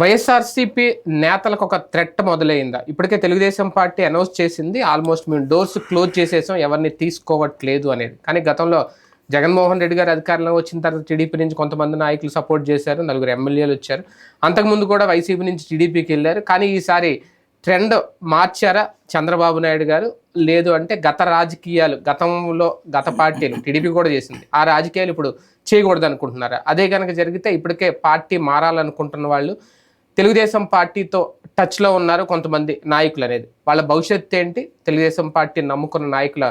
వైఎస్ఆర్సీపీ నేతలకు ఒక థ్రెట్ మొదలైందా. ఇప్పటికే తెలుగుదేశం పార్టీ అనౌన్స్ చేసింది. ఆల్మోస్ట్ మేము డోర్స్ క్లోజ్ చేసేసాం. ఎవరిని తీసుకోవట్లేదు అనేది. కానీ గతంలో జగన్మోహన్ రెడ్డి గారు అధికారంలో వచ్చిన తర్వాత టీడీపీ నుంచి కొంతమంది నాయకులు సపోర్ట్ చేశారు. నలుగురు ఎమ్మెల్యేలు వచ్చారు. అంతకుముందు కూడా వైసీపీ నుంచి టీడీపీకి వెళ్ళారు. కానీ ఈసారి ట్రెండ్ మార్చారా చంద్రబాబు నాయుడు గారు? లేదు అంటే గత రాజకీయాలు గతంలో గత పార్టీలు టీడీపీ కూడా చేసింది. ఆ రాజకీయాలు ఇప్పుడు చేయకూడదు అనుకుంటున్నారా అదే కనుక జరిగితే ఇప్పటికే పార్టీ మారాలనుకుంటున్న వాళ్ళు తెలుగుదేశం పార్టీతో టచ్లో ఉన్నారు కొంతమంది నాయకులు అనేది. వాళ్ళ భవిష్యత్తు ఏంటి? తెలుగుదేశం పార్టీ నమ్ముకున్న నాయకుల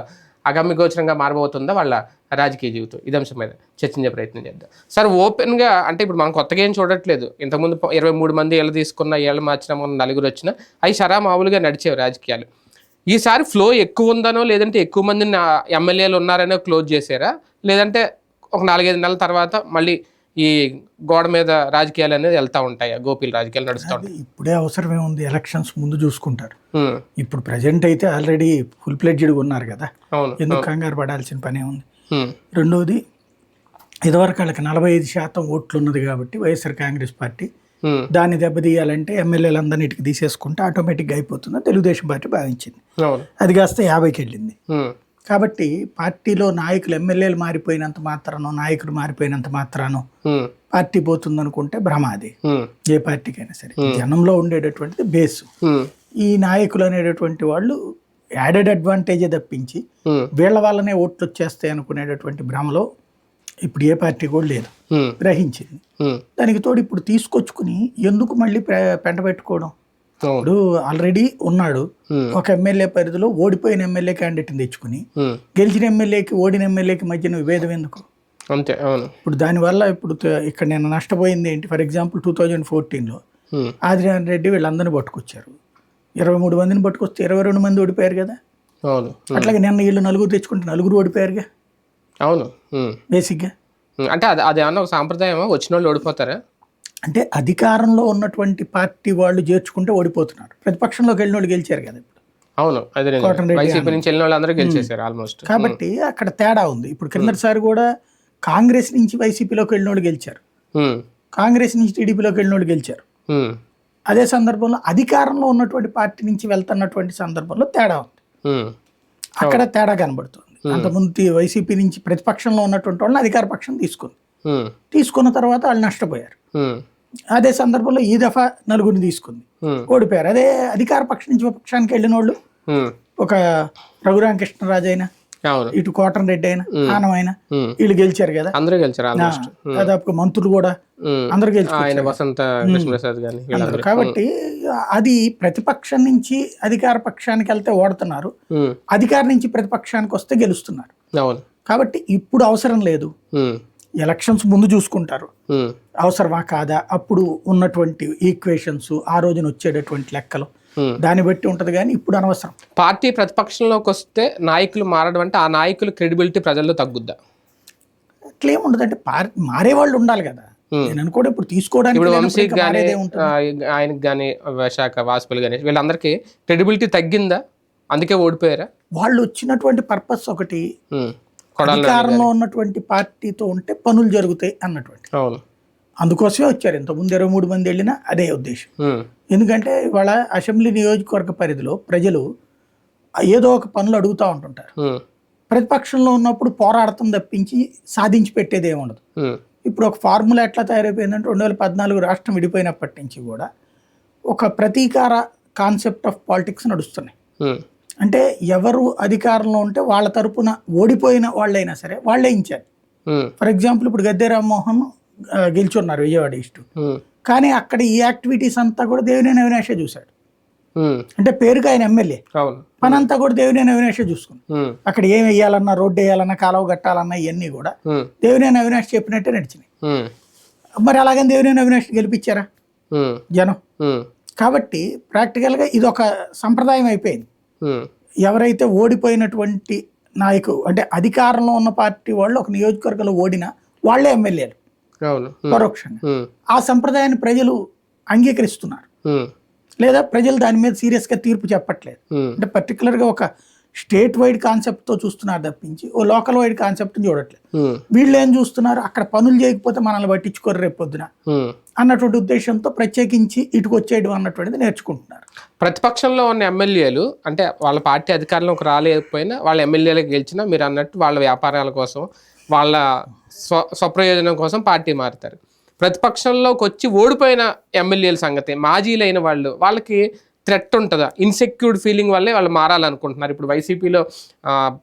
అగమ్యగోచరంగా మారబోతుందా? వాళ్ళ రాజకీయ జీవితం. ఇది అంశం మీద చర్చించే ప్రయత్నం చేద్దాం. సార్ ఓపెన్గా అంటే ఇప్పుడు మనం కొత్తగా ఏం చూడట్లేదు. ఇంతకుముందు ఇరవై మూడు మంది ఏళ్ళు తీసుకున్న ఏళ్ళు మార్చిన మనం నలుగురు వచ్చిన అవి సరా మామూలుగా నడిచేవి రాజకీయాలు. ఈసారి ఫ్లో ఎక్కువ ఉందనో లేదంటే ఎక్కువ మంది ఎమ్మెల్యేలు ఉన్నారనో క్లోజ్ చేశారా? లేదంటే ఒక నాలుగైదు నెలల తర్వాత మళ్ళీ ఈ గోడ మీద రాజకీయాలు అనేది వెళ్తూ ఉంటాయి గోపీలు రాజకీయాలు నడుస్తూ ఉంటాయి. ఇప్పుడే అవసరమే ఉంది ఎలక్షన్స్ ముందు చూసుకుంటారు. ఇప్పుడు ప్రజెంట్ అయితే ఆల్రెడీ ఫుల్ ప్లెడ్జ్డ్గా ఉన్నారు కదా. ఎందుకు కంగారు పడాల్సిన పనే ఉంది? రెండోది ఇదివరకు వాళ్ళకి నలభై ఐదు శాతం ఓట్లు ఉన్నది కాబట్టి వైఎస్ఆర్ కాంగ్రెస్ పార్టీ దాన్ని దెబ్బతీయాలంటే ఎమ్మెల్యేలందరినీ తీసుకుంటే ఆటోమేటిక్గా అయిపోతుందని తెలుగుదేశం పార్టీ భావించింది. అది కాస్త యాభైకి వెళ్ళింది. కాబట్టి పార్టీలో నాయకులు ఎమ్మెల్యేలు మారిపోయినంత మాత్రానో నాయకులు మారిపోయినంత మాత్రానో పార్టీ పోతుందనుకుంటే భ్రమ అది. ఏ పార్టీకైనా సరే. జనంలో ఉండేటటువంటిది బేసు. ఈ నాయకులు అనేటటువంటి వాళ్ళు యాడెడ్ అడ్వాంటేజే తప్పించి వీళ్ళ వల్లనే ఓట్లు వచ్చేస్తాయి అనుకునేటటువంటి భ్రమలో ఇప్పుడు ఏ పార్టీ కూడా లేదు. గ్రహించింది. దానికి తోడు ఇప్పుడు తీసుకొచ్చుకుని ఎందుకు మళ్ళీ పెంట పెట్టుకోవడం? ఇప్పుడు ఆల్రెడీ ఉన్నాడు. ఉమ్, ఒక ఎమ్మెల్యే పరిధిలో ఓడిపోయిన ఎమ్మెల్యే క్యాండిడేట్ని తెచ్చుకుని ఉమ్, గెలిచిన ఎమ్మెల్యేకి ఓడిన ఎమ్మెల్యేకి మధ్యన విభేదం ఎందుకు? అంతే అవును. ఇప్పుడు దానివల్ల ఇప్పుడు ఇక్కడ నేను నష్టపోయింది ఏంటి? ఫర్ ఎగ్జాంపుల్ టూ థౌజండ్ ఫోర్టీన్లో ఆదినారాయణ రెడ్డి వీళ్ళందరినీ పట్టుకొచ్చారు. ఇరవై మూడు మందిని పట్టుకొస్తే ఇరవై రెండు మంది ఓడిపోయారు కదా? అవును. ఉమ్, అట్లాగే నిన్న వీళ్ళు నలుగురు తెచ్చుకుంటే నలుగురు ఓడిపోయారుగా? అవును. బేసిక్గా అంటే అది అదేమన్నా ఒక సాంప్రదాయమా? వచ్చిన వాళ్ళు ఓడిపోతారా? అంటే అధికారంలో ఉన్నటువంటి పార్టీ వాళ్ళు చేర్చుకుంటే ఓడిపోతున్నారు. ప్రతిపక్షంలోకి వెళ్ళిన వాళ్ళు గెలిచారు కదా ఇప్పుడు. అవును అదే నిజమే. కోటమిరెడ్డి వైసీపీ నుంచి వెళ్ళిన వాళ్ళు అందరూ గెలిచేశారు ఆల్మోస్ట్ కాబట్టి అక్కడ తేడా ఉంది. ఇప్పుడు క్రిందటిసారి కూడా కాంగ్రెస్ నుంచి వైసీపీలోకి వెళ్ళిన వాళ్ళు గెలిచారు. కాంగ్రెస్ నుంచి టీడీపీలోకి వెళ్ళిన వాళ్ళు గెలిచారు. అదే సందర్భంలో అధికారంలో ఉన్నటువంటి పార్టీ నుంచి వెళ్తున్నటువంటి సందర్భంలో తేడా ఉంది. అక్కడ తేడా కనబడుతుంది. అంతకుముందు వైసీపీ నుంచి ప్రతిపక్షంలో ఉన్నటువంటి వాళ్ళని అధికార పక్షం తీసుకుంది. తీసుకున్న తర్వాత వాళ్ళు నష్టపోయారు. అదే సందర్భంలో ఈ దఫా నలుగురిని తీసుకుంది. ఓడిపోయారు. అదే అధికార పక్షం నుంచి విపక్షానికి వెళ్ళిన వాళ్ళు ఒక రఘురామకృష్ణరాజు అయినా ఇటు కోటన్ రెడ్డి అయినా ఆనం అయినా వీళ్ళు గెలిచారు కదా. అందరూ గెలిచారు దాదాపు మంత్రులు కూడా అందరూ గెలిచారు వసంత కాబట్టి అది ప్రతిపక్షం నుంచి అధికార పక్షానికి వెళ్తే ఓడుతున్నారు. అధికారం నుంచి ప్రతిపక్షానికి వస్తే గెలుస్తున్నారు. కాబట్టి ఇప్పుడు అవసరం లేదు. ఎలక్షన్స్ ముందు చూసుకుంటారు. అవసరమా కాదా? అప్పుడు ఉన్నటువంటి ఈక్వేషన్స్ ఆ రోజున వచ్చేటటువంటి లెక్కలు. దాన్ని బట్టి ఉంటది కానీ ఇప్పుడు అనవసరం. పార్టీ ప్రతిపక్షంలోకి వస్తే నాయకులు మారడం అంటే ఆ నాయకులు క్రెడిబిలిటీ ప్రజల్లో తగ్గుద్దా? క్లెయిమ్ ఉండదు అంటే మారే వాళ్ళు ఉండాలి కదా. నేను అనుకోవడం ఇప్పుడు తీసుకోవడానికి. ఆయనకి కానీ విశాఖ వాసుపల్లి కానీ వీళ్ళందరికీ క్రెడిబిలిటీ తగ్గిందా? అందుకే ఓడిపోయారా? వాళ్ళు వచ్చినటువంటి పర్పస్ ఒకటి అధికారంలో ఉన్నటువంటి పార్టీతో ఉంటే పనులు జరుగుతాయి అన్నటువంటి. అందుకోసమే వచ్చారు. ఇంతకుముందు ఇరవై మూడు మంది వెళ్ళినా అదే ఉద్దేశం. ఎందుకంటే ఇవాళ అసెంబ్లీ నియోజకవర్గ పరిధిలో ప్రజలు ఏదో ఒక పనులు అడుగుతూ ఉంటుంటారు. ప్రతిపక్షంలో ఉన్నప్పుడు పోరాడటం తప్పించి సాధించి పెట్టేది ఏమి ఉండదు. ఇప్పుడు ఒక ఫార్ములా ఎట్లా తయారైపోయిందంటే రెండు వేల పద్నాలుగు రాష్ట్రం విడిపోయినప్పటి నుంచి కూడా ఒక ప్రతీకార కాన్సెప్ట్ ఆఫ్ పాలిటిక్స్ నడుస్తున్నాయి. అంటే ఎవరు అధికారంలో ఉంటే వాళ్ళ తరపున ఓడిపోయిన వాళ్ళైనా సరే వాళ్ళే ఇచ్చారు ఫర్ ఎగ్జాంపుల్ ఇప్పుడు గద్దె రామ్మోహన్ గెలుచున్నారు విజయవాడ ఉమ్, కానీ అక్కడ ఈ యాక్టివిటీస్ అంతా కూడా దేవినేని అవినాషే చూశాడు. అంటే పేరుకి ఆయన ఎమ్మెల్యే. అవును. పనంతా కూడా దేవినేని అవినాషే ఉమ్, అక్కడ ఏం వేయాలన్నా రోడ్డు వేయాలన్నా కాలువ కట్టాలన్నా ఇవన్నీ కూడా దేవినేని అవినాష్ చెప్పినట్టే నడిచినాయి. మరి అలాగని దేవినేని అవినాష్ గెలిపించారా? జనం. కాబట్టి ప్రాక్టికల్గా ఇది ఒక సంప్రదాయం అయిపోయింది. ఎవరైతే ఓడిపోయినటువంటి నాయకు అంటే అధికారంలో ఉన్న పార్టీ వాళ్ళు ఒక నియోజకవర్గంలో ఓడినా వాళ్ళే ఎమ్మెల్యేలు. పరోక్షంగా. ఆ సంప్రదాయాన్ని ప్రజలు అంగీకరిస్తున్నారు. లేదా ప్రజలు దాని మీద సీరియస్గా తీర్పు చెప్పట్లేదు. అంటే పర్టికులర్గా ఒక స్టేట్ వైడ్ కాన్సెప్ట్తో చూస్తున్నారు తప్పించి ఓ లోకల్ వైడ్ కాన్సెప్ట్ని చూడట్లేదు. వీళ్ళు ఏం చూస్తున్నారు? అక్కడ పనులు చేయకపోతే మనల్ని పట్టించుకోరు రేపు పొద్దున ఉమ్. అన్నటువంటి ఉద్దేశంతో ప్రత్యేకించి ఇటుకు వచ్చేయడం అన్నటువంటిది నేర్చుకుంటున్నారు. ప్రతిపక్షంలో ఉన్న ఎమ్మెల్యేలు అంటే వాళ్ళ పార్టీ అధికారంలోకి రాలేకపోయినా వాళ్ళ ఎమ్మెల్యేలకు గెలిచినా మీరు అన్నట్టు వాళ్ళ వ్యాపారాల కోసం వాళ్ళ స్వ స్వప్రయోజనం కోసం పార్టీ మారుతారు. ప్రతిపక్షంలోకి వచ్చి ఓడిపోయిన ఎమ్మెల్యేల సంగతి మాజీలైన వాళ్ళు వాళ్ళకి థ్రెట్ ఉంటుందా? ఇన్సెక్యూర్డ్ ఫీలింగ్ వల్లే వాళ్ళు మారాలనుకుంటున్నారు. ఇప్పుడు వైసీపీలో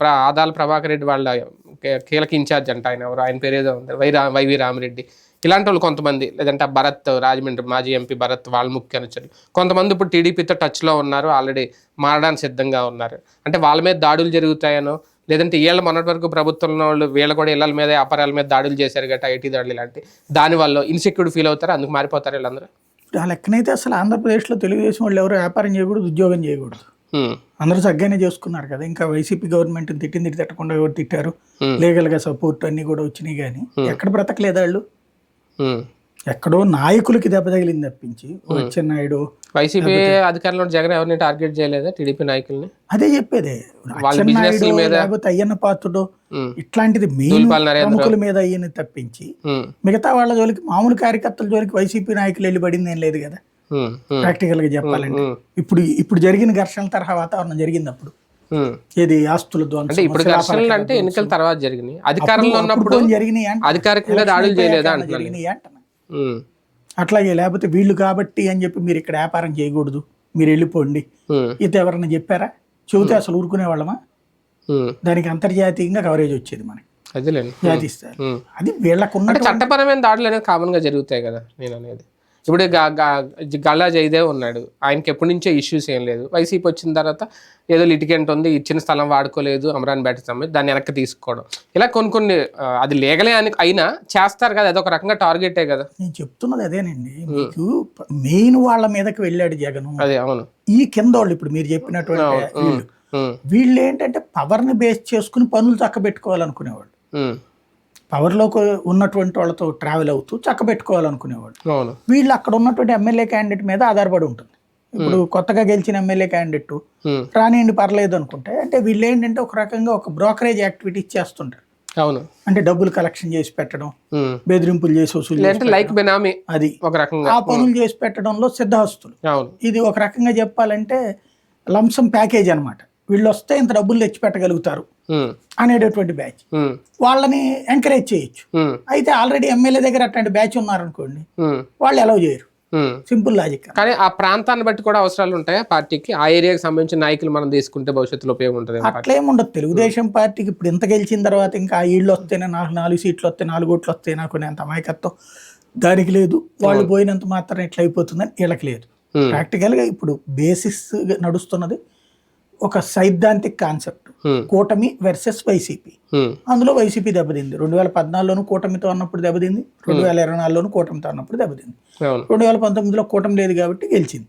ఆదాల ప్రభాకర్ రెడ్డి వాళ్ళ కే- కీలక ఇన్ఛార్జ్ అంట ఆయన ఎవరు? ఆయన పేరు ఏదో ఉంది. వై రా వైవి రామిరెడ్డి. ఇలాంటి వాళ్ళు కొంతమంది లేదంటే భరత్ రాజమండ్రి మాజీ ఎంపీ భరత్ వాళ్ళ ముఖ్య అనుచరులు. కొంతమంది ఇప్పుడు టీడీపీతో టచ్లో ఉన్నారు ఆల్రెడీ మారడానికి సిద్ధంగా ఉన్నారు. అంటే వాళ్ళ మీద దాడులు జరుగుతాయనో లేదంటే వీళ్ళ మొన్నటి వరకు ప్రభుత్వంలో వాళ్ళు వీళ్ళ కూడా ఇళ్ళ మీద వ్యాపారాల మీద దాడులు చేశారు గట్రా ఐటీ దాడులు ఇలాంటి. దానివల్ల ఇన్సెక్యూర్డ్ ఫీల్ అవుతారు? అందుకు మారిపోతారు వీళ్ళందరూ? ఆ లెక్కనైతే అసలు ఆంధ్రప్రదేశ్లో తెలుగుదేశం వాళ్ళు ఎవరు వ్యాపారం చేయకూడదు ఉద్యోగం చేయకూడదు. అందరూ చక్కగానే చేసుకున్నారు కదా ఇంకా వైసీపీ గవర్నమెంట్ తిట్టింది తిట్టకుండా ఎవరు తిట్టారు. లీగల్గా సపోర్ట్ అన్ని కూడా వచ్చినాయి కానీ ఎక్కడ బ్రతకలేదు వాళ్ళు. ఎక్కడో నాయకులకి దెబ్బ తగిలింది తప్పించి అచ్చెన్నాయుడు వైసీపీ అధికారంలో జగన్ ఎవరిని టార్గెట్ చేయలేదా టీడీపీ నాయకుల్ని అదే చెప్పేదే అచ్చెన్నాయుడు లేకపోతే అయ్యన్న పాత్రుడు. ఇట్లాంటిది మెయిన్. ప్రముఖుల మీద అయ్యని తప్పించి. మిగతా వాళ్ళ జోలికి మామూలు కార్యకర్తల జోలికి వైసీపీ నాయకులు వెళ్ళి పడింది ఏం లేదు కదా. ప్రాక్టికల్గా చెప్పాలంటే. ఇప్పుడు ఇప్పుడు జరిగిన ఘర్షణల తరహా వాతావరణం జరిగింది అప్పుడు. ఏది ఆస్తుల అంటే ఇప్పుడు ఘర్షణలు అంటే. ఎన్నికల తర్వాత జరిగినాయి అధికారంలో ఉన్నప్పుడు జరిగినాయి. అధికారికంగా దాడులు చేయలేదా జరిగినాయి అంటున్నా. అట్లాగే లేకపోతే వీళ్ళు కాబట్టి అని చెప్పి మీరు ఇక్కడ వ్యాపారం చేయకూడదు. మీరు వెళ్ళిపోండి. ఇది ఎవరన్నా చెప్పారా? చెబితే అసలు ఊరుకునే వాళ్ళమా. దానికి అంతర్జాతీయంగా కవరేజ్ వచ్చేది మనకి. అదేలేండి. జాతీయ. అది వీళ్ళకున్న చట్టపరమైన దాడులు అనేది కామన్గా జరుగుతాయి కదా నేను అనేది. ఇప్పుడు గా- గా- గల్లా జయదేవ్ ఉన్నాడు. ఆయనకి ఎప్పటి నుంచో ఇష్యూస్ ఏం లేదు. వైసీపీ వచ్చిన తర్వాత ఏదో లిటికెంట్ ఉంది ఇచ్చిన స్థలం వాడుకోలేదు అమరాన్ బ్యాట్ సమేత దాన్ని వెనక్కి తీసుకోవడం. ఇలా కొన్ని కొన్ని అది లేగలే అని అయినా చేస్తారు కదా అదొక రకంగా టార్గెటే కదా. నేను చెప్తున్నది అదేనండి. మీకు మెయిన్ వాళ్ళ మీదకి వెళ్ళాడు జగన్. అదే అవును. ఈ కింద వాళ్ళు ఇప్పుడు మీరు చెప్పినటువంటి వీళ్ళు. ఏంటంటే పవర్ని బేస్ చేసుకుని పనులు చక్కబెట్టుకోవాలనుకునేవాళ్ళు. హ్మ్. పవర్లోకి ఉన్నటువంటి వాళ్ళతో ట్రావెల్ అవుతూ చక్కబెట్టుకోవాలనుకునేవాళ్ళు. అవును. వీళ్ళు అక్కడ ఉన్నటువంటి ఎమ్మెల్యే క్యాండిడేట్ మీద ఆధారపడి ఉంటుంది. ఇప్పుడు కొత్తగా గెలిచిన ఎమ్మెల్యే క్యాండిడేట్. రానియండి పర్లేదు అనుకుంటే అంటే వీళ్ళు ఏంటంటే ఒక రకంగా ఒక బ్రోకరేజ్ యాక్టివిటీస్ చేస్తుంటారు అవును. అంటే డబ్బులు కలెక్షన్ చేసి పెట్టడం. బెదిరింపులు చేసి వసూలు లైక్ బెనామీ అది. ఒక రకంగా. ఆ పనులు చేసి పెట్టడంలో సిద్ధహస్తులు. ఇది ఒక రకంగా చెప్పాలంటే లంసం ప్యాకేజ్ అన్నమాట. వీళ్ళు వస్తే ఇంత డబ్బులు తెచ్చి పెట్టగలుగుతారు. అనేటటువంటి బ్యాచ్. వాళ్ళని ఎంకరేజ్ చేయొచ్చు. అయితే ఆల్రెడీ ఎమ్మెల్యే దగ్గర అట్లాంటి బ్యాచ్ ఉన్నారనుకోండి. వాళ్ళు అలౌ చేయరు. సింపుల్ లాజిక్ కానీ ఆ ప్రాంతాన్ని బట్టి కూడా అవసరాలు ఉంటాయా పార్టీకి? ఆ ఏరియాకి సంబంధించిన నాయకులు మనం తీసుకుంటే భవిష్యత్తులో ఉపయోగం ఉంటుంది అట్లేం ఉండదు. తెలుగుదేశం పార్టీకి ఇప్పుడు ఇంత గెలిచిన తర్వాత ఇంకా ఈళ్ళు వస్తేనే నాకు నాలుగు సీట్లు వస్తే నాలుగు ఓట్లు వస్తే నాకు అంత అమాయకత్వం. దానికి లేదు. వాళ్ళు పోయినంత మాత్రం ఎట్లా అయిపోతుందని వీళ్ళకి లేదు. ప్రాక్టికల్గా ఇప్పుడు బేసిస్ నడుస్తున్నది ఒక సైద్ధాంతిక్ కాన్సెప్ట్. కూటమి వర్సెస్ వైసీపీ. అందులో వైసీపీ దెబ్బతింది. రెండు వేల పద్నాలుగులోను కూటమితో అన్నప్పుడు దెబ్బతింది. రెండు వేల ఇరవై నాలుగులోను కూటమితో అన్నప్పుడు దెబ్బతింది. రెండు వేల పంతొమ్మిదిలో కూటమి లేదు కాబట్టి గెలిచింది.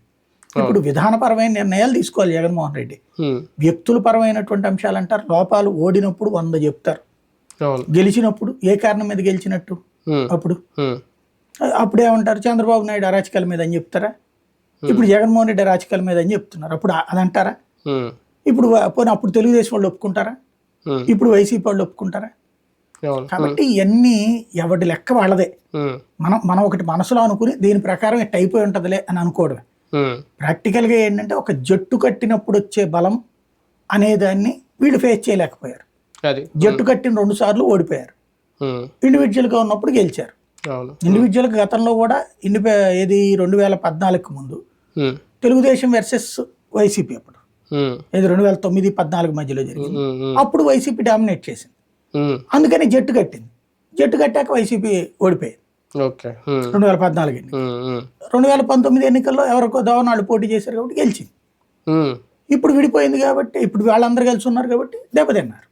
ఇప్పుడు విధానపరమైన నిర్ణయాలు తీసుకోవాలి జగన్మోహన్ రెడ్డి. వ్యక్తుల పరమైనటువంటి అంశాలు అంటారు లోపాలు ఓడినప్పుడు వంద చెప్తారు. గెలిచినప్పుడు ఏ కారణం మీద గెలిచినట్టు. అప్పుడు. అప్పుడు ఏమంటారు? చంద్రబాబు నాయుడు అరాచకాల మీద అని చెప్తారా? ఇప్పుడు జగన్మోహన్ రెడ్డి అరాచకాల మీద అని చెప్తున్నారు. అప్పుడు అదంటారా. ఇప్పుడు పోనీ అప్పుడు తెలుగుదేశం వాళ్ళు ఒప్పుకుంటారా. ఇప్పుడు వైసీపీ వాళ్ళు ఒప్పుకుంటారా కాబట్టి ఇవన్నీ ఎవడి లెక్క వాళ్ళదే. మనం మనం ఒకటి మనసులో అనుకుని దీని ప్రకారం ఇట్ అయిపోయి ఉంటుందిలే అని అనుకోవడమే హ్మ్. ప్రాక్టికల్గా ఏంటంటే ఒక జట్టు కట్టినప్పుడు వచ్చే బలం అనేదాన్ని వీళ్ళు ఫేస్ చేయలేకపోయారు జట్టు కట్టిన రెండు సార్లు ఓడిపోయారు హ్మ్. ఇండివిజువల్గా ఉన్నప్పుడు గెలిచారు అవును ఇండివిజువల్గా గతంలో కూడా ఇండిపే ఏది రెండు వేల పద్నాలుగుకి ముందు. తెలుగుదేశం వర్సెస్ వైసీపీ అప్పుడు. ఇది రెండు వేల తొమ్మిది పద్నాలుగు మధ్యలో జరిగింది. అప్పుడు వైసీపీ డామినేట్ చేసింది. అందుకని జట్టు కట్టింది జట్టు కట్టాక వైసీపీ ఓడిపోయింది. రెండు వేల పద్నాలుగు. రెండు వేల పంతొమ్మిది ఎన్నికల్లో ఎవరికో దోవనాళ్ళు పోటీ చేశారు కాబట్టి గెలిచింది. ఇప్పుడు విడిపోయింది కాబట్టి ఇప్పుడు వాళ్ళందరూ కలిసి ఉన్నారు కాబట్టి దెబ్బతిన్నారు.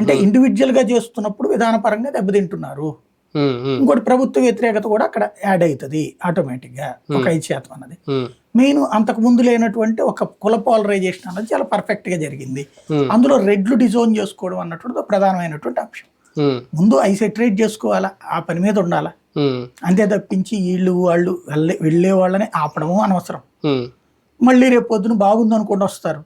అంటే ఇండివిజువల్గా చేస్తున్నప్పుడు విధానపరంగా దెబ్బతింటున్నారు. ఇంకోటి ప్రభుత్వ వ్యతిరేకత కూడా అక్కడ యాడ్ అవుతుంది ఆటోమేటిక్గా ఒక ఐదు శాతం అన్నది. మెయిన్ అంతకు ముందు లేనటువంటి ఒక కుల పోలరైజేషన్ అన్నది చాలా పర్ఫెక్ట్గా జరిగింది Hmm. అందులో రెడ్లు డిజోన్ చేసుకోవడం అన్నటువంటి ప్రధానమైనటువంటి అంశం హ్మ్. ముందు ఐ సెటరేట్ చేసుకోవాలా ఆ పని మీద ఉండాలా హ్మ్. అంతే తప్పించి వీళ్ళు వాళ్ళు వెళ్ళే వెళ్ళే వాళ్ళని ఆపడము అనవసరం. మళ్ళీ రేపు పొద్దున బాగుంది అనుకోండి వస్తారు.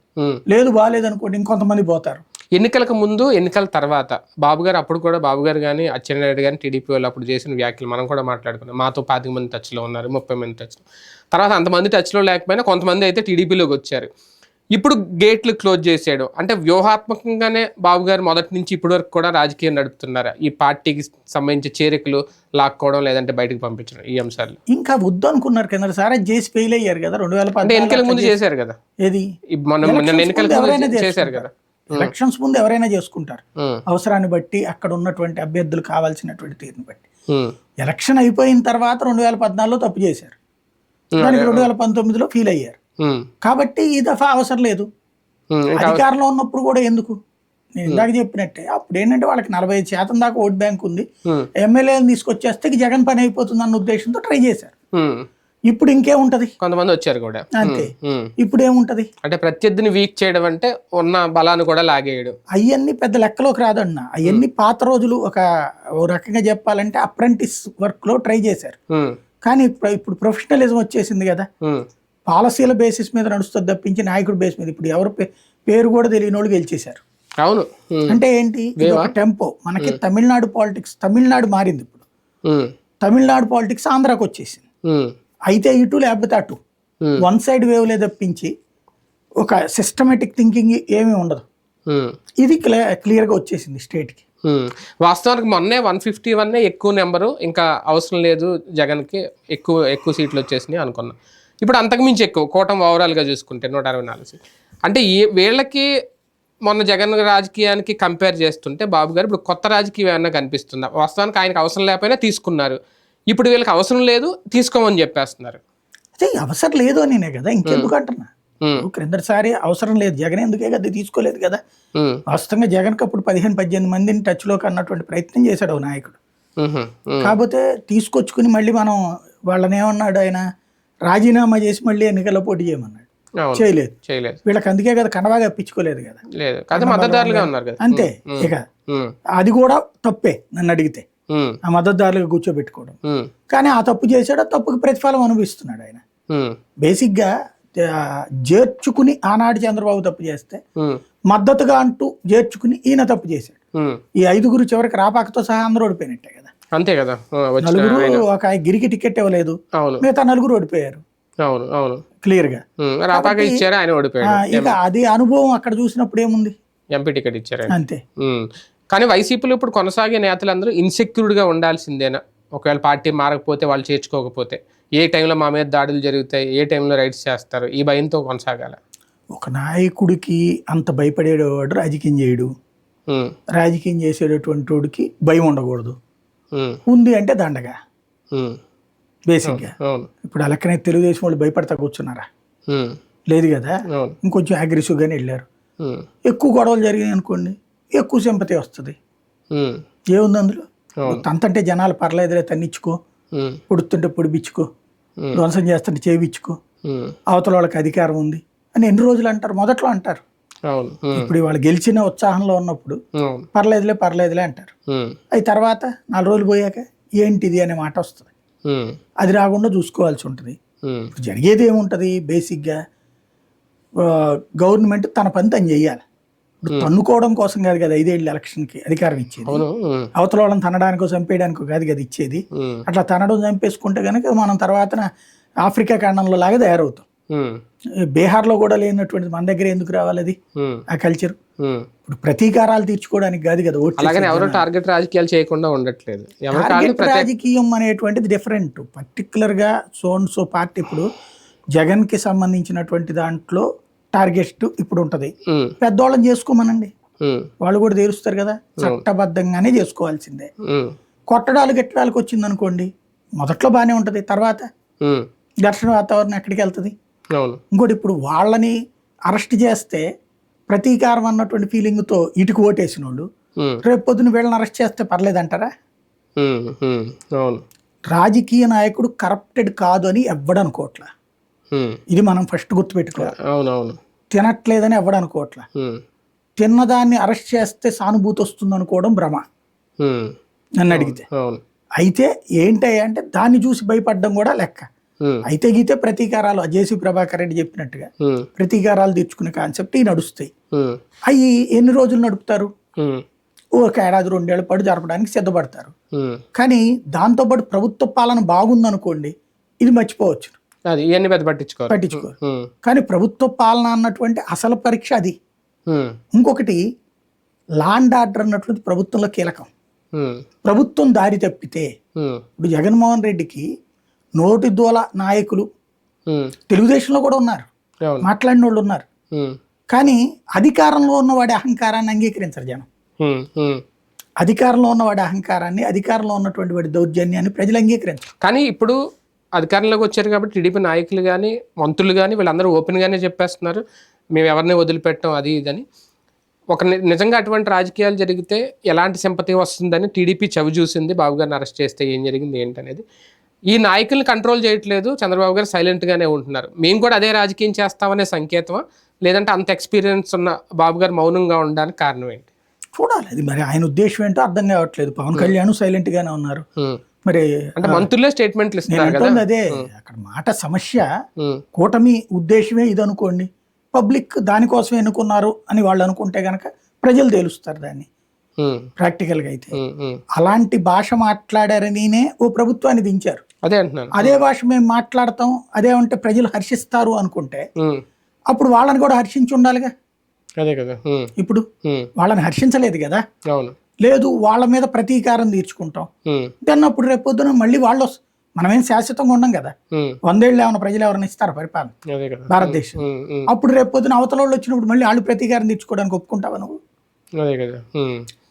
లేదు బాగాలేదు అనుకోండి ఇంకొంతమంది పోతారు ఎన్నికలకు ముందు ఎన్నికల తర్వాత బాబు గారు అప్పుడు కూడా బాబు గారు కానీ అచ్చెన్నాయుడు కానీ టీడీపీ వాళ్ళు అప్పుడు చేసిన వ్యాఖ్యలు మనం కూడా మాట్లాడుకున్నాం. మాతో పాతిక మంది టచ్లో ఉన్నారు ముప్పై మంది టచ్లో. తర్వాత అంతమంది టచ్లో లేకపోయినా కొంతమంది అయితే టీడీపీలోకి వచ్చారు. ఇప్పుడు గేట్లు క్లోజ్ చేసాడు అంటే వ్యూహాత్మకంగానే బాబు గారు మొదటి నుంచి ఇప్పటి వరకు కూడా రాజకీయం నడుపుతున్నారు? ఈ పార్టీకి సంబంధించి చేరికలు లాక్కోవడం లేదంటే బయటకు పంపించడం ఈ అంశాలు. ఇంకా వద్దు అనుకున్నారు కింద సార్ చేసి ఫెయిల్ అయ్యారు కదా రెండు వేల ఎన్నికల ముందు చేశారు కదా. ఏది? మనం ఎన్నికల చేశారు కదా. ఎలక్షన్స్ ముందు ఎవరైనా చేసుకుంటారు. అవసరాన్ని బట్టి అక్కడ ఉన్నటువంటి అభ్యర్థులు కావాల్సినటువంటి తీరుని బట్టి. ఎలక్షన్ అయిపోయిన తర్వాత రెండు వేల పద్నాలుగులో తప్పు చేశారు. దానికి రెండు వేల పంతొమ్మిదిలో ఫీల్ అయ్యారు. కాబట్టి ఈ దఫా అవసరం లేదు. అధికారంలో ఉన్నప్పుడు కూడా ఎందుకు? నేను ఇందాక చెప్పినట్టే అప్పుడు ఏంటంటే వాళ్ళకి నలభై ఐదు శాతం దాకా ఓట్ బ్యాంక్ ఉంది. ఉమ్, ఎమ్మెల్యేలను తీసుకొచ్చేస్తే జగన్ పని అయిపోతుంది అన్న ఉద్దేశంతో ట్రై చేశారు. ఇప్పుడు ఇంకేముంటది కొంతమంది వచ్చారు కూడా. అంతే. ఇప్పుడు ఏముంటది? అంటే ప్రత్యర్థిని వీక్ చేయడం అంటే ఉన్న బలాన్ని కూడా లాగేయడం. అవన్నీ పెద్ద లెక్కలోకి రాదన్న. అవన్నీ పాత రోజులు ఒక రకంగా చెప్పాలంటే అప్రెంటిస్ వర్క్లో ట్రై చేశారు. కానీ ఇప్పుడు ప్రొఫెషనలిజం వచ్చేసింది కదా. పాలసీల బేసిస్ మీద నడుస్తుంది తప్పించి నాయకుడు బేస్ మీద. ఇప్పుడు ఎవరు పేరు కూడా తెలియని వాళ్ళు గెలిచేశారు. అవును. అంటే ఏంటి? టెంపో. మనకి తమిళనాడు పాలిటిక్స్ తమిళనాడు మారింది ఇప్పుడు. తమిళనాడు పాలిటిక్స్ ఆంధ్రాకి వచ్చేసింది అయితే ఇటు లేకపోతే అటు. Hmm. వన్ సైడ్ వేవ్లే తప్పించి ఒక సిస్టమేటిక్ థింకింగ్ ఏమీ ఉండదు. ఉమ్, ఇది క్లియర్ క్లియర్గా వచ్చేసింది స్టేట్కి ఉమ్. వాస్తవానికి మొన్నే వన్ ఫిఫ్టీ వన్నే ఎక్కువ నెంబరు ఇంకా అవసరం లేదు జగన్కి ఎక్కువ ఎక్కువ సీట్లు వచ్చేసినాయి అనుకున్నా. ఇప్పుడు అంతకుమించి ఎక్కువ కూటమి ఓవరాల్గా చూసుకుంటే నూట అరవై నాలుగు సీట్లు. అంటే ఈ వీళ్ళకి మొన్న జగన్ రాజకీయానికి కంపేర్ చేస్తుంటే బాబు గారు ఇప్పుడు కొత్త రాజకీయం ఏమన్నా కనిపిస్తుందా? వాస్తవానికి ఆయనకు అవసరం లేకపోయినా తీసుకున్నారు. ఇప్పుడు వీళ్ళకి అవసరం లేదు తీసుకోమని చెప్పేస్తున్నారు. అదే అవసరం లేదు అనినే కదా ఇంకెందుకు అంటున్నా? ఉమ్, క్రిందటిసారి అవసరం లేదు జగన్ ఎందుకే కదా తీసుకోలేదు కదా? వాస్తవంగా జగన్కి అప్పుడు పదిహేను పద్దెనిమిది మందిని టచ్లోకి అన్నటువంటి ప్రయత్నం చేశాడు నాయకుడు. కాకపోతే తీసుకొచ్చుకుని మళ్ళీ మనం వాళ్ళని ఏమన్నాడు ఆయన? రాజీనామా చేసి మళ్ళీ ఎన్నికల్లో పోటీ చేయమన్నాడు. చేయలేదు. చేయలేదు. వీళ్ళకి అందుకే కదా కనవాగా అప్పించుకోలేదు కదా. అంతే ఇక అది కూడా తప్పే నన్ను అడిగితే. ఆ మద్దతుదారులుగా కూర్చోబెట్టుకోవడం. కానీ ఆ తప్పు చేశాడు ఆ తప్పుకి ప్రతిఫలం అనుభవిస్తున్నాడు ఆయన. బేసిక్గా చేర్చుకుని ఆనాడు చంద్రబాబు తప్పు చేస్తే మద్దతుగా అంటూ చేర్చుకుని ఈయన తప్పు చేశాడు. ఈ ఐదుగురు చివరికి రాపాకతో సహా అందరూ ఓడిపోయినట్టే కదా. అంతే కదా. నలుగురు ఒక గిరికి టికెట్ ఇవ్వలేదు. మిగతా నలుగురు ఓడిపోయారు. అవును అవును. క్లియర్గా రాపాక ఇచ్చారు? ఆయన ఓడిపోయాడు. ఇక అది అనుభవం అక్కడ చూసినప్పుడు ఏముంది? ఎంపీ టికెట్ ఇచ్చారు అంతే. కానీ వైసీపీలో ఇప్పుడు కొనసాగే నేతలందరూ ఇన్సెక్యూర్డ్గా ఉండాల్సిందేనా? ఒకవేళ పార్టీ మారకపోతే వాళ్ళు చేర్చుకోకపోతే. ఏ టైంలో మా మీద దాడులు జరుగుతాయి ఏ టైంలో రైడ్స్ చేస్తారు ఈ భయంతో కొనసాగాల? ఒక నాయకుడికి అంత భయపడేవాడు రాజకీయం చేయడు. రాజకీయం చేసేటటువంటి వాడికి భయం ఉండకూడదు. ఉంది అంటే దండగా. బేసిక్గా. ఇప్పుడు అలక్కనే తెలుగుదేశం వాళ్ళు భయపడతా కూర్చున్నారా? లేదు కదా? ఇంకొంచెం అగ్రెసివ్గానే వెళ్ళారు. ఎక్కువ గొడవలు జరిగాయి అనుకోండి. ఎక్కువ సింపతి వస్తుంది. ఏముంది అందులో. తంతంటే జనాలు పర్లేదులే తన్నిచ్చుకో. పొడుతుంటే పొడిపించుకో. ఉమ్, ధ్వంసం చేస్తుంటే చేయించుకో అవతల వాళ్ళకి అధికారం ఉంది అని ఎన్ని రోజులు అంటారు? మొదట్లో అంటారు. ఇప్పుడు వాళ్ళు గెలిచిన ఉత్సాహంలో ఉన్నప్పుడు పర్లేదులే పర్లేదులే అంటారు. అది తర్వాత నాలుగు రోజులు పోయాక ఏంటిది అనే మాట వస్తుంది. అది రాకుండా చూసుకోవాల్సి ఉంటుంది. జరిగేది ఏముంటుంది? బేసిక్గా గవర్నమెంట్ తన పని తను చెయ్యాలి ఇప్పుడు తన్నుకోవడం కోసం కాదు కదా ఐదేళ్ళు ఎలక్షన్కి అధికారం ఇచ్చేది. అవతల వాళ్ళని తనడానికో చంపేయడానికో కాదు కదా ఇచ్చేది. అట్లా తనడం చంపేసుకుంటే కనుక మనం తర్వాత ఆఫ్రికా ఖండంలో లాగా తయారవుతాం. బీహార్లో కూడా లేనటువంటి మన దగ్గర ఎందుకు రావాలి అది? ఆ కల్చర్. ఇప్పుడు ప్రతీకారాలు తీర్చుకోవడానికి కాదు కదా ఎవరు టార్గెట్ రాజకీయాలు చేయకుండా ఉండట్లేదు. టార్గెట్ రాజకీయం అనేటువంటిది డిఫరెంట్ పర్టికులర్గా సోన్ సో పార్టీ ఇప్పుడు జగన్కి సంబంధించినటువంటి దాంట్లో టార్గెట్ ఇప్పుడు ఉంటుంది. ఉమ్, పెద్దోళ్ళని చేసుకోమనండి. వాళ్ళు కూడా తీరుస్తారు కదా. చట్టబద్ధంగానే చేసుకోవాల్సిందే. కొట్టడాలు గట్టడాలకు వచ్చింది అనుకోండి మొదట్లో బాగానే ఉంటుంది. తర్వాత ఘర్షణ వాతావరణం ఎక్కడికి వెళ్తుంది? ఇంకోటి ఇప్పుడు వాళ్ళని అరెస్ట్ చేస్తే ప్రతీకారం అన్నటువంటి ఫీలింగ్తో ఇటుకు ఓటేసిన వాళ్ళు రేపు పొద్దున వీళ్ళని అరెస్ట్ చేస్తే పర్లేదంటారా? రాజకీయ నాయకుడు కరప్టెడ్ కాదు అని ఎవ్వడనుకోవట్లా. ఇది మనం ఫస్ట్ గుర్తుపెట్టుకోవాలి. తినట్లేదని ఎవ్వడనుకోవట్లా ఉమ్, తిన్నదాన్ని అరెస్ట్ చేస్తే సానుభూతి వస్తుంది అనుకోవడం భ్రమ నన్ను అడిగితే. అయితే ఏంటి అంటే దాన్ని చూసి భయపడడం కూడా లెక్క. అయితే గీతే ప్రతీకారాలు జేసీ ప్రభాకర్ రెడ్డి చెప్పినట్టుగా ప్రతీకారాలు తెచ్చుకునే కాన్సెప్ట్ ఈ నడుస్తాయి. అవి ఎన్ని రోజులు నడుపుతారు? ఒక ఏడాది రెండేళ్ళ పాటు జరపడానికి సిద్ధపడతారు. కానీ దాంతోపాటు ప్రభుత్వ పాలన బాగుందనుకోండి ఇది మర్చిపోవచ్చు. అది ఇవన్నీ పెద్ద పట్టించుకోరు. ఉమ్, కానీ ప్రభుత్వ పాలన అన్నటువంటి అసలు పరీక్ష అది. ఇంకొకటి లాండ్ ఆర్డర్ అన్నటువంటి ప్రభుత్వంలో కీలకం. ప్రభుత్వం దారి తప్పితే ఇప్పుడు జగన్మోహన్ రెడ్డికి నోటి దూల నాయకులు తెలుగుదేశంలో కూడా ఉన్నారు. మాట్లాడిన వాళ్ళు ఉన్నారు. కానీ అధికారంలో ఉన్నవాడి అహంకారాన్ని అంగీకరించరు జనం. అధికారంలో ఉన్నవాడి అహంకారాన్ని అధికారంలో ఉన్నటువంటి వాడి దౌర్జన్యాన్ని ప్రజలు అంగీకరించరు. కానీ ఇప్పుడు అధికారంలోకి వచ్చారు కాబట్టి టీడీపీ నాయకులు కానీ మంత్రులు కానీ వీళ్ళందరూ ఓపెన్గానే చెప్పేస్తున్నారు. మేము ఎవరిని వదిలిపెట్టాం అది ఇదని ఒక నిజంగా అటువంటి రాజకీయాలు జరిగితే ఎలాంటి సింపతి వస్తుందని టీడీపీ చవి చూసింది. బాబు గారిని అరెస్ట్ చేస్తే ఏం జరిగింది ఏంటనేది ఈ నాయకుల్ని కంట్రోల్ చేయట్లేదు. చంద్రబాబు గారు సైలెంట్గానే ఉంటున్నారు. మేము కూడా అదే రాజకీయం చేస్తామనే సంకేతమా? లేదంటే అంత ఎక్స్పీరియన్స్ ఉన్న బాబు గారు మౌనంగా ఉండడానికి కారణం ఏంటి? చూడాలి. అది మరి ఆయన ఉద్దేశం ఏంటో అర్థం కావట్లేదు. పవన్ కళ్యాణ్ సైలెంట్ గానే ఉన్నారు. మరి అంటే మంత్రులే స్టేట్మెంట్లు నేను ఇస్తున్నారు అదే అక్కడ మాట సమస్య కూటమి ఉద్దేశమే ఇది అనుకోండి పబ్లిక్ దానికోసం ఎన్నుకున్నారు అని వాళ్ళు అనుకుంటే గనక ప్రజలు తేలుస్తారు దాన్ని. ప్రాక్టికల్గా అయితే. అలాంటి భాష మాట్లాడారనినే ఓ ప్రభుత్వాన్ని దించారు. అదే అంటున్నాను. అదే భాష మేము మాట్లాడతాం అదే అంటే ప్రజలు హర్షిస్తారు అనుకుంటే అప్పుడు వాళ్ళని కూడా హర్షించి ఉండాలిగా. అదే కదా. ఇప్పుడు వాళ్ళని హర్షించలేదు కదా. అవును. లేదు వాళ్ళ మీద ప్రతీకారం తీర్చుకుంటాం. దెన్ అప్పుడు రేపు పొద్దున మళ్ళీ వాళ్ళు మనమేం శాశ్వతంగా ఉండం కదా. వందేళ్ళు ఏమైనా ప్రజలు ఎవరైనా ఇస్తారు పరిపాలన? భారతదేశం. అప్పుడు రేపు పొద్దున అవతల వాళ్ళు వచ్చినప్పుడు మళ్ళీ వాళ్ళు ప్రతీకారం తీర్చుకోవడానికి ఒప్పుకుంటావా నువ్వు?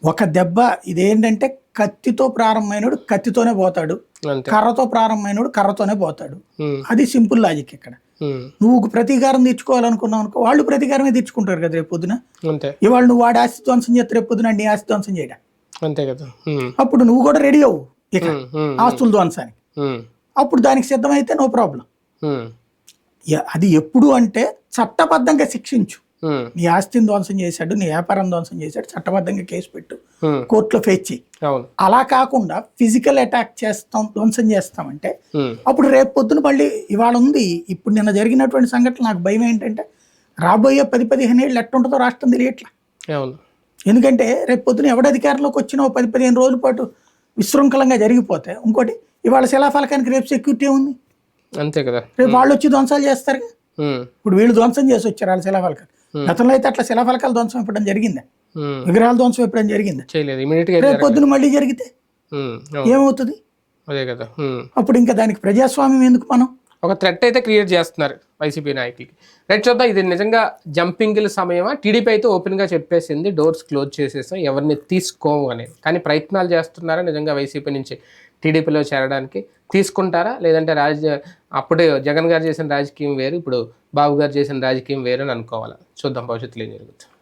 ఒక దెబ్బ ఇదేంటంటే కత్తితో ప్రారంభమైనడు కత్తితోనే పోతాడు. కర్రతో ప్రారంభమైనడు కర్రతోనే పోతాడు. అది సింపుల్ లాజిక్ ఇక్కడ. నువ్వు ప్రతీకారం తీర్చుకోవాలనుకున్నావు అనుకో వాళ్ళు ప్రతీకారమే తీర్చుకుంటారు కదా రేపు పొద్దున. అంతే. ఇవాళ నువ్వు వాడి ఆస్తి ధ్వంసం చేస్తే రేపు పొద్దున నీ ఆస్తి ధ్వంసం చేయడం? అంతే కదా. అప్పుడు నువ్వు కూడా రెడీ అవ్వు ఇక ఆస్తుల ధ్వంసానికి. అప్పుడు దానికి సిద్ధమైతే నో ప్రాబ్లం అది ఎప్పుడు అంటే చట్టబద్ధంగా శిక్షించు. నీ ఆస్తిని ధ్వంసం చేశాడు నీ వ్యాపారం ధ్వంసం చేశాడు చట్టబద్ధంగా కేసు పెట్టు. కోర్టులో ఫేస్ చేయి. అలా కాకుండా ఫిజికల్ అటాక్ చేస్తాం ధ్వంసం చేస్తామంటే అప్పుడు రేపు పొద్దున మళ్ళీ ఇవాళ ఉంది. ఇప్పుడు నిన్న జరిగినటువంటి సంఘటన నాకు భయం ఏంటంటే రాబోయే పది పదిహేను ఏళ్ళు ఎట్టుంటుందో రాష్ట్రం తెలియట్లా. ఎందుకంటే రేపు పొద్దున ఎవడ అధికారంలోకి వచ్చినా పది పదిహేను రోజుల పాటు విశృంఖలంగా జరిగిపోతే ఇంకోటి ఇవాళ శిలాఫలకానికి రేపు సెక్యూరిటీ ఉంది అంతే కదా. రేపు వాళ్ళు వచ్చి ధ్వంసాలు చేస్తారు ఇప్పుడు వీళ్ళు ధ్వంసం చేసి వచ్చారు వాళ్ళ శిలాఫలకాలు. గతంలో అయితే అట్లా శిలాఫలకాలు ధ్వంసం ఇప్పడం జరిగిందా? విగ్రహాల ధ్వంసం ఇప్పడం జరిగిందా? చేయలేదు. రేపు. పొద్దున మళ్ళీ జరిగితే ఏమవుతుంది? అదే కదా. అప్పుడు ఇంకా దానికి ప్రజాస్వామ్యం ఎందుకు మనం? ఒక థ్రెట్ అయితే క్రియేట్ చేస్తున్నారు వైసీపీ నాయకులకి. రైట్ చూద్దాం. ఇది నిజంగా జంపింగ్ల సమయమా? టీడీపీ అయితే ఓపెన్గా చెప్పేసింది. డోర్స్ క్లోజ్ చేసేసాం. ఎవరిని తీసుకోము అనేది కానీ ప్రయత్నాలు చేస్తున్నారా నిజంగా వైసీపీ నుంచి టీడీపీలో చేరడానికి? తీసుకుంటారా? లేదంటే రాజ అప్పుడే జగన్ గారు చేసిన రాజకీయం వేరు. ఇప్పుడు బాబు గారు చేసిన రాజకీయం వేరు అని అనుకోవాలా? చూద్దాం. భవిష్యత్తులో ఏం జరుగుతుంది?